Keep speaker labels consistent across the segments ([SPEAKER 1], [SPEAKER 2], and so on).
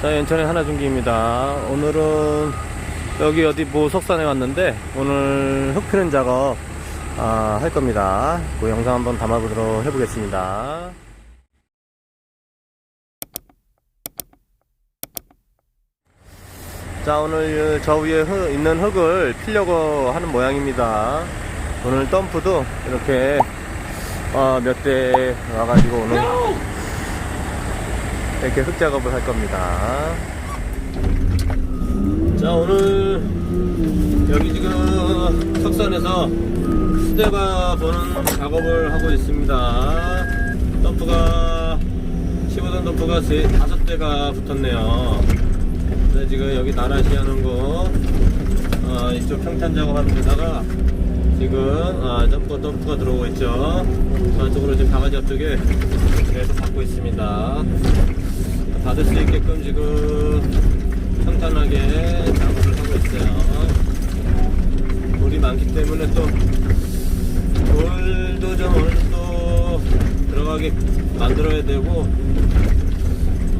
[SPEAKER 1] 자, 연천의 하나중기입니다. 오늘은 여기 어디 뭐 석산에 왔는데 오늘 흙 피는 작업 아, 할 겁니다. 그 영상 한번 담아보도록 해보겠습니다. 자, 오늘 저 위에 흙- 있는 흙을 피려고 하는 모양입니다. 오늘 덤프도 이렇게 어, 몇 대 와가지고 오늘 이렇게 흙 작업을 할 겁니다. 자, 오늘 여기 지금 석산에서 수대가 보는 작업을 하고 있습니다. 덤프가 15톤 덤프가 세, 다섯 대가 붙었네요. 근데 지금 여기 나라시 하는 거 어, 이쪽 평탄 작업하는 데다가 지금 아, 덤프, 덤프가 들어오고 있죠. 저쪽으로 지금 바가지 앞쪽에 계속 받고 있습니다. 받을 수 있게끔 지금 평탄하게 작업을 하고 있어요. 물이 많기 때문에 또 돌도 좀 어느 정도 들어가게 만들어야 되고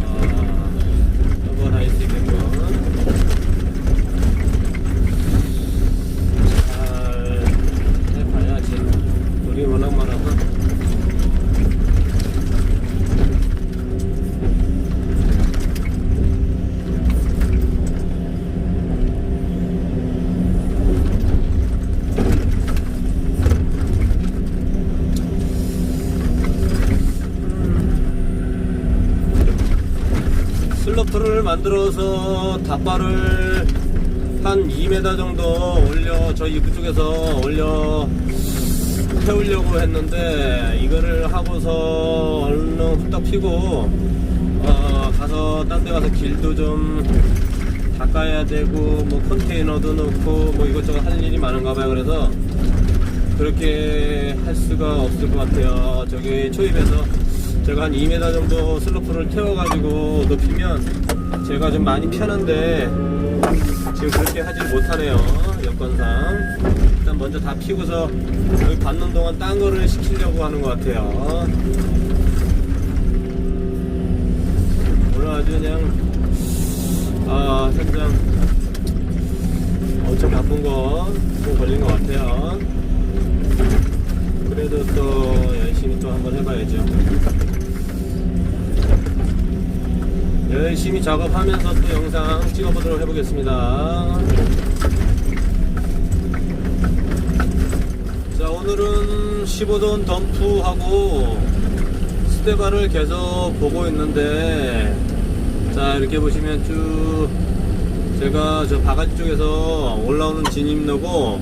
[SPEAKER 1] 어, 저거 다닐 수 있게끔 잘 해봐야지 물이 워낙 많아서 슬로프를 만들어서 닷바를 한 2m 정도 올려 저 입구 쪽에서 올려 태우려고 했는데 이거를 하고서 얼른 후딱 피고 어, 가서 딴 데 가서 길도 좀 닦아야 되고 뭐 컨테이너도 넣고 뭐 이것저것 할 일이 많은가 봐요. 그래서 그렇게 할 수가 없을 것 같아요. 저기 초입에서 제가 한 2m 정도 슬로프를 태워가지고 높이면 제가 좀 많이 편한데 지금 그렇게 하질 못하네요 여건상. 일단 먼저 다 피고서 여기 받는 동안 딴 거를 시키려고 하는 것 같아요. 오늘 아주 그냥 아 현장 엄청 바쁜 거 좀 걸린 것 같아요. 그래도 또 열심히 또 한번 해봐야죠 열심히 작업하면서 또 영상 찍어보도록 해보겠습니다. 자 오늘은 15돈 덤프하고 스테바를 계속 보고 있는데 자 이렇게 보시면 쭉 제가 저 바가지 쪽에서 올라오는 진입로고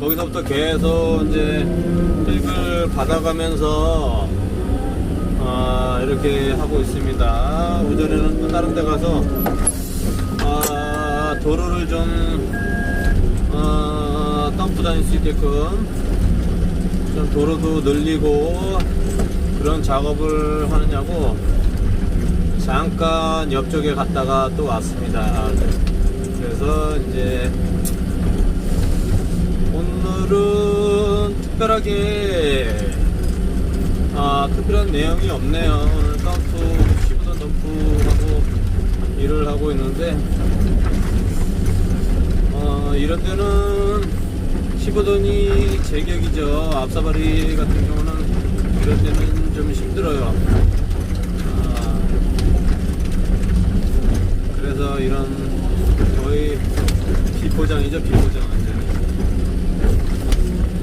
[SPEAKER 1] 거기서부터 계속 이제 흙을 받아가면서 아, 이렇게 하고 있습니다. 오전에는 또 다른 데 가서 아, 도로를 좀 어, 덤프 다닐 수 있게끔 좀 도로도 늘리고 그런 작업을 하느냐고 잠깐 옆쪽에 갔다가 또 왔습니다. 그래서 이제 오늘은 특별하게 아, 특별한 내용이 없네요. 오늘 덤프, 15톤 덤프 하고 일을 하고 있는데, 어, 이런 때는 15돈이 제격이죠. 앞사바리 같은 경우는 이런 때는 좀 힘들어요. 아, 그래서 이런 거의 비포장이죠, 비포장.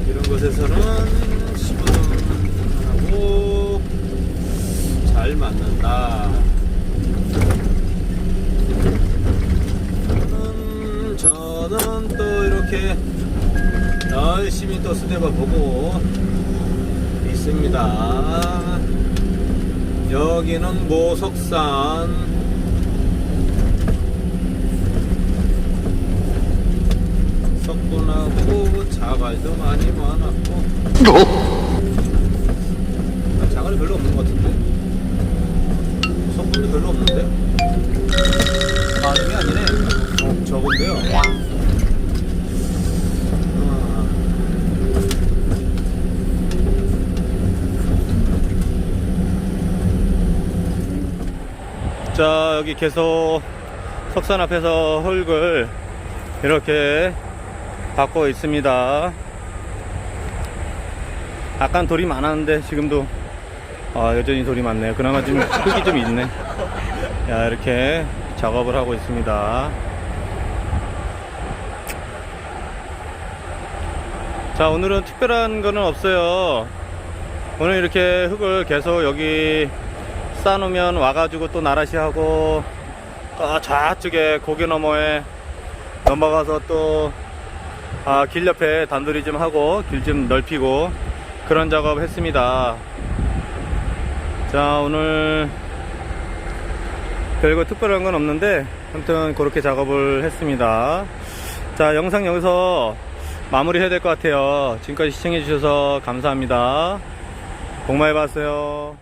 [SPEAKER 1] 이런 곳에서는 15돈 하고 잘 맞는다. 저는, 저는 또 이렇게 열심히 또 스텝을 보고 있습니다. 여기는 모석산 석분하고 자갈도 많이 많았고 자
[SPEAKER 2] 여기 계속 석산 앞에서 흙을 이렇게 받고 있습니다. 약간 돌이 많았는데 지금도 아, 여전히 돌이 많네요. 그나마 좀 흙이 좀 있네. 야, 이렇게 작업을 하고 있습니다. 자, 오늘은 특별한 거는 없어요. 오늘 이렇게 흙을 계속 여기 쌓아놓으면 와가지고 또 나라시 하고 또 좌측에 고개 너머에 넘어가서 또 아, 길 옆에 단돌이 좀 하고 길 좀 넓히고 그런 작업 했습니다. 자, 오늘 별거 특별한 건 없는데 아무튼 그렇게 작업을 했습니다. 자, 영상 여기서 마무리 해야 될 것 같아요. 지금까지 시청해 주셔서 감사합니다. 복 많이 봤어요.